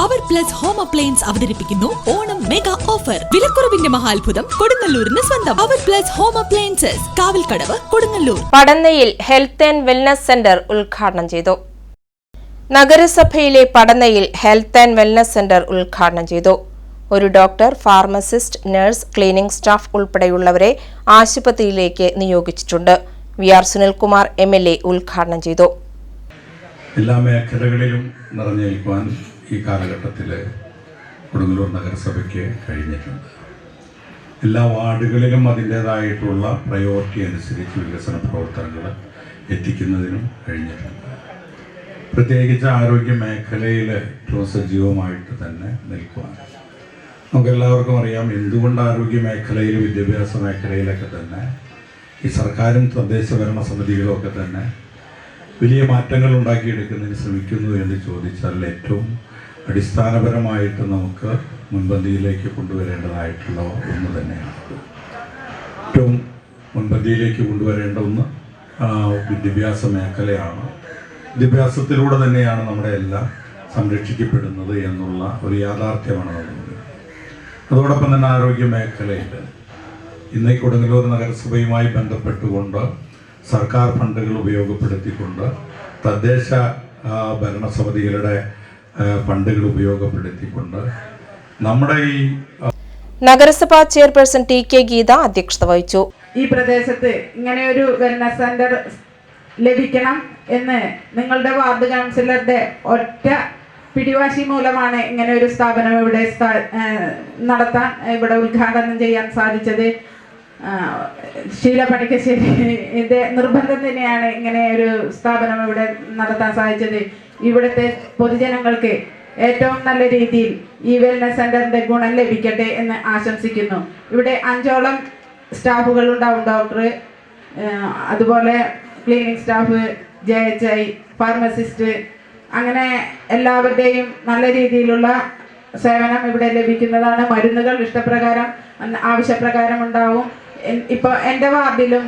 Power plus home appliance അവതരിപ്പിക്കുന്നു Onam mega offer വിലക്കുറവിന്റെ മഹാത്ഭുതം കൊടുങ്ങല്ലൂരിന് സ്വന്തം. Power plus home appliances Kavalkadavu Kodungallur. പടന്നയിൽ health and wellness centre ഉദ്ഘാടനം ചെയ്തു. നഗരസഭയിലെ പടന്നയിൽ ഹെൽത്ത് ആൻഡ് വെൽനസ് സെന്റർ ഉദ്ഘാടനം ചെയ്തു. ഒരു doctor pharmacist nurse cleaning staff ഉൾപ്പെടെയുള്ളവരെ ആശുപത്രിയിലേക്ക് നിയോഗിച്ചിട്ടുണ്ട്. V R Sunilkumar M L A ഉദ്ഘാടനം ചെയ്തു. എല്ലാ മേഖലകളിലും നിറഞ്ഞു നിൽക്കുവാൻ ഈ കാലഘട്ടത്തിൽ കൊടുങ്ങല്ലൂർ നഗരസഭയ്ക്ക് കഴിഞ്ഞിട്ടുണ്ട്. എല്ലാ വാർഡുകളിലും അതിന്റേതായിട്ടുള്ള പ്രയോറിറ്റി അനുസരിച്ച് വികസന പ്രവർത്തനങ്ങൾ എത്തിക്കുന്നതിനും കഴിഞ്ഞിട്ടുണ്ട്. പ്രത്യേകിച്ച് ആരോഗ്യ മേഖലയിൽ ഏറ്റവും സജീവമായിട്ട് തന്നെ നിൽക്കുവാൻ നമുക്കെല്ലാവർക്കും അറിയാം എന്തുകൊണ്ട് ആരോഗ്യ മേഖലയിൽ വിദ്യാഭ്യാസ മേഖലയിലൊക്കെ തന്നെ ഈ സർക്കാരും തദ്ദേശ ഭരണ സമിതികളും ഒക്കെ തന്നെ വലിയ മാറ്റങ്ങൾ ഉണ്ടാക്കിയെടുക്കുന്നതിന് ശ്രമിക്കുന്നു എന്ന് ചോദിച്ചാൽ ഏറ്റവും അടിസ്ഥാനപരമായിട്ട് നമുക്ക് മുൻപന്തിയിലേക്ക് കൊണ്ടുവരേണ്ടതായിട്ടുള്ള ഒന്ന് തന്നെയാണ്. ഏറ്റവും മുൻപന്തിയിലേക്ക് കൊണ്ടുവരേണ്ട ഒന്ന് വിദ്യാഭ്യാസ മേഖലയാണ്. വിദ്യാഭ്യാസത്തിലൂടെ തന്നെയാണ് നമ്മുടെ എല്ലാം സംരക്ഷിക്കപ്പെടുന്നത് എന്നുള്ള ഒരു യാഥാർത്ഥ്യമാണ് അതോടൊപ്പം തന്നെ ആരോഗ്യ മേഖലയിൽ ഇന്ന് കൊടുങ്ങല്ലൂർ നഗരസഭയുമായി ബന്ധപ്പെട്ടുകൊണ്ട് സർക്കാർ ഫണ്ടുകൾ ഉപയോഗപ്പെടുത്തിക്കൊണ്ട് തദ്ദേശ ഭരണസമിതികളുടെ ഫണ്ടുകൾ ഉപയോഗപ്പെടുത്തിക്കൊണ്ട് നമ്മുടെ ഈ നഗരസഭാ ചെയർപേഴ്സൺ ടി കെ ഗീത അധ്യക്ഷത വഹിച്ചു. ഈ പ്രദേശത്ത് ഇങ്ങനെ ഒരു വെൽനസ് സെന്റർ ലഭിക്കണം എന്ന് നിങ്ങളുടെ വാർഡ് കൗൺസിലറുടെ ഒറ്റ പിടിവാശി മൂലമാണ് ഇങ്ങനെ ഒരു സ്ഥാപനം ഇവിടെ നടത്താൻ ഇവിടെ ഉദ്ഘാടനം ചെയ്യാൻ സാധിച്ചത്. ശീല പണിക്കശ്ശേരിയുടെ നിർബന്ധം തന്നെയാണ് ഇങ്ങനെ ഒരു സ്ഥാപനം ഇവിടെ നടത്താൻ സാധിച്ചത്. ഇവിടുത്തെ പൊതുജനങ്ങൾക്ക് ഏറ്റവും നല്ല രീതിയിൽ ഈ വെൽനസ് സെന്ററിന്റെ ഗുണം ലഭിക്കട്ടെ എന്ന് ആശംസിക്കുന്നു. ഇവിടെ അഞ്ചോളം സ്റ്റാഫുകൾ ഉണ്ടാവും ഡോക്ടർ അതുപോലെ cleaning staff J H I pharmacist അങ്ങനെ എല്ലാവരുടെയും നല്ല രീതിയിലുള്ള സേവനം ഇവിടെ ലഭിക്കുന്നതാണ്. മരുന്നുകൾ ഇഷ്ടപ്രകാരം ആവശ്യപ്രകാരം ഉണ്ടാവും. ഇപ്പോൾ എന്റെ വാർഡിലും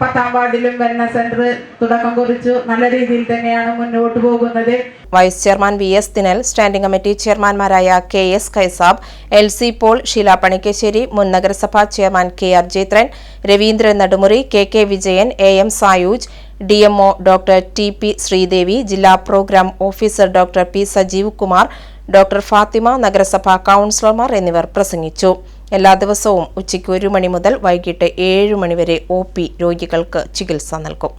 പത്താം വാർഡിലും വെൽനസ് സെന്റർ തുടക്കം കുറിച്ചു. നല്ല രീതിയിൽ തന്നെയാണ് മുന്നോട്ട് പോകുന്നത്. Vice chairman V S Dinal standing committee ചെയർമാൻമാരായ K S Kaisab L C Paul Sheela Panikkassery മുൻ നഗരസഭാ chairman K R Jayathran Raveendran Nadumuri K K Vijayan A M Sayuj D M O doctor T P Sreedevi ജില്ലാ programme officer doctor P Sajeev Kumar doctor Fathima നഗരസഭാ കൌൺസിലർമാർ എന്നിവർ പ്രസംഗിച്ചു. എല്ലാ ദിവസവും ഉച്ചയ്ക്ക് ഒരു മണി മുതൽ വൈകിട്ട് ഏഴ് മണിവരെ ഒ പി രോഗികൾക്ക് ചികിത്സ നൽകും.